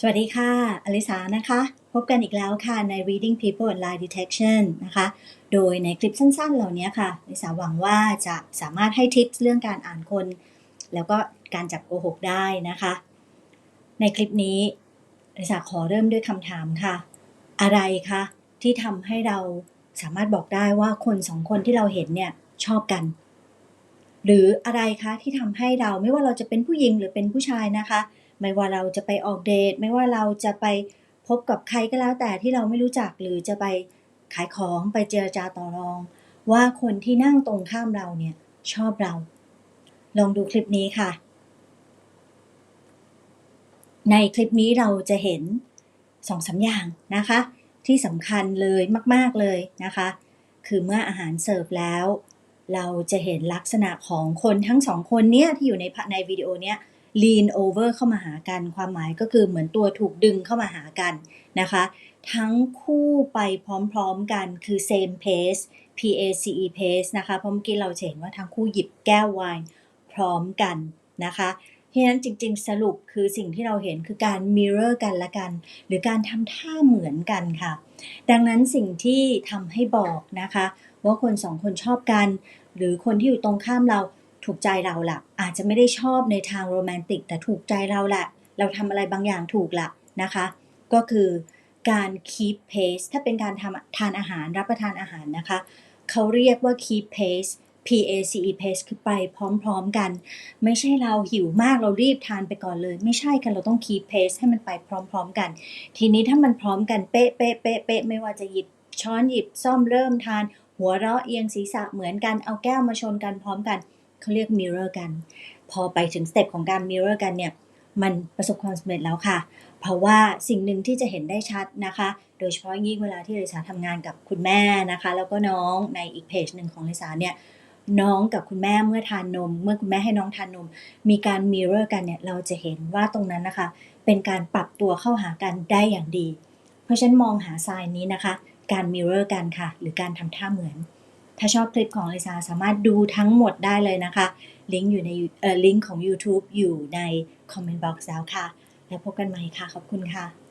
สวัสดีค่ะ อลิสานะคะ พบกันอีกแล้วค่ะใน Reading People and Lie Detection นะคะ โดยในคลิปสั้นๆ เหล่านี้ค่ะ อลิสาหวังว่าจะสามารถให้ทิปเรื่องการอ่านคน แล้วก็การจับโกหกได้นะคะ ในคลิปนี้ อลิสาขอเริ่มด้วยคำถามค่ะ อะไรคะที่ทำให้เราสามารถบอกได้ว่าคนสองคนที่เราเห็นเนี่ยชอบกัน หรืออะไรคะที่ทำให้เราไม่ว่าเราจะเป็นผู้หญิงหรือเป็นผู้ชายนะคะ ไม่ว่าเราจะไปออกเดท ไม่ว่าเราจะไปพบกับใครก็แล้วแต่ที่เราไม่รู้จักหรือจะไปขายของไปเจรจาต่อรอง ว่าคนที่นั่งตรงข้ามเราเนี่ยชอบเรา ลองดูคลิปนี้ค่ะ ในคลิปนี้เราจะเห็นสองสาอย่างนะคะ ที่สำคัญเลยมาก ๆเลยนะคะ คือเมื่ออาหารเสิร์ฟแล้ว เราจะเห็นลักษณะของคนทั้งสองคนเนี้ยที่อยู่ในในวิดีโอเนี้ย lean over เข้ามาหากัน ความหมายก็คือเหมือนตัวถูกดึงเข้ามาหากันนะคะ ทั้งคู่ไปพร้อมๆกันคือ same pace P A C E pace นะคะเพราะเมื่อกี้เราเห็นว่าทั้งคู่หยิบแก้วไวน์พร้อมกันนะคะเพราะนั้นจริงๆ สรุปคือสิ่งที่เราเห็นคือการ mirror กันละกัน หรือการทำท่าเหมือนกันค่ะ ดังนั้นสิ่งที่ทำให้บอกนะคะ ว่าคนสองคนชอบกัน หรือคนที่อยู่ตรงข้ามเราถูกใจเราหละ อาจจะไม่ได้ชอบในทางโรแมนติก แต่ถูกใจเราแหละเราทำอะไรบางอย่างถูกละนะคะ ก็คือการ keep pace ถ้าเป็นการทำทานอาหารรับประทานอาหารนะคะ เขาเรียกว่า keep pace P A C E pace คือไปพร้อมๆกัน ไม่ใช่เราหิวมากเรารีบทานไปก่อนเลย ไม่ใช่กันเราต้อง keep pace ให้มันไปพร้อมๆกัน ทีนี้ถ้ามันพร้อมกันเป๊ะเป๊ะเป๊ะเป๊ะไม่ว่าจะหยิบช้อนหยิบซ่อมเริ่มทาน หัวเราะเอียงศีรษะเหมือนกันเอาแก้วมาชนกันพร้อมกัน เขาเรียก mirror กัน พอไปถึงสเต็ปของการ mirror กันเนี่ยมันประสบความสำเร็จแล้วค่ะ เพราะว่าสิ่งหนึ่งที่จะเห็นได้ชัดนะคะ โดยเฉพาะยิ่งเวลาที่ลิสาทำงานกับคุณแม่นะคะ แล้วก็น้องในอีกเพจหนึ่งของลิสาเนี่ยน้องกับคุณแม่เมื่อทานนม เมื่อคุณแม่ให้น้องทานนม มีการ mirror กันเนี่ยเราจะเห็นว่าตรงนั้นนะคะ เป็นการปรับตัวเข้าหากันได้อย่างดี เพราะฉันมองหาทรายนี้นะคะ การ mirror กันค่ะ หรือการทำท่าเหมือน ถ้าชอบคลิปของลิซาสามารถดูทั้งหมดได้เลยนะคะ ลิงก์อยู่ในเอ่อลิงก์ของ YouTube อยู่ในคอมเมนต์บ็อกซ์แล้วค่ะ แล้วพบกันใหม่ค่ะ ขอบคุณค่ะ